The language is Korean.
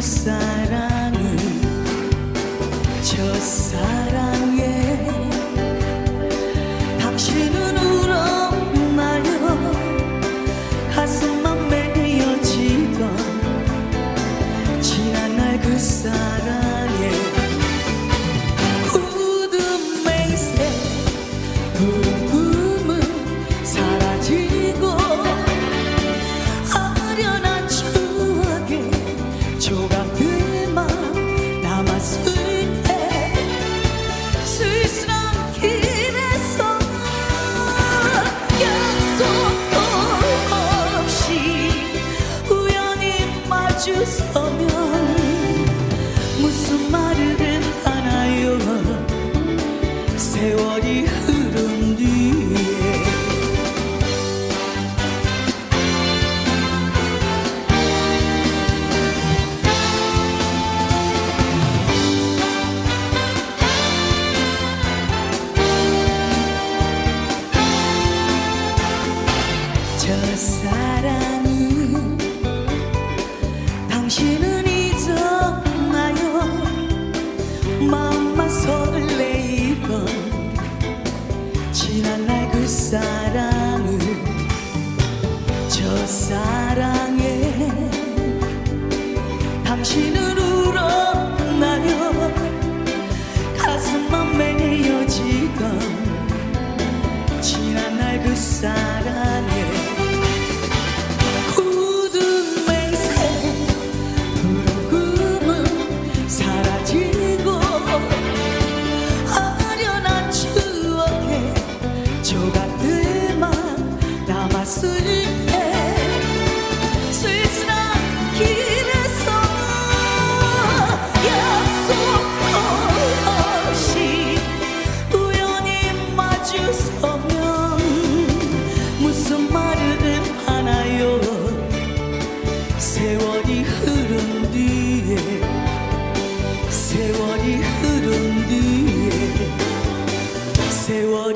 sarà 당신은 잊었나요? 마음만 설레이던 지난 날 그 사랑을 저 사랑에 당신은 울었나요? 가슴만 메어지던 지난 날 그 사랑. 세월이 흐른 뒤에 세월이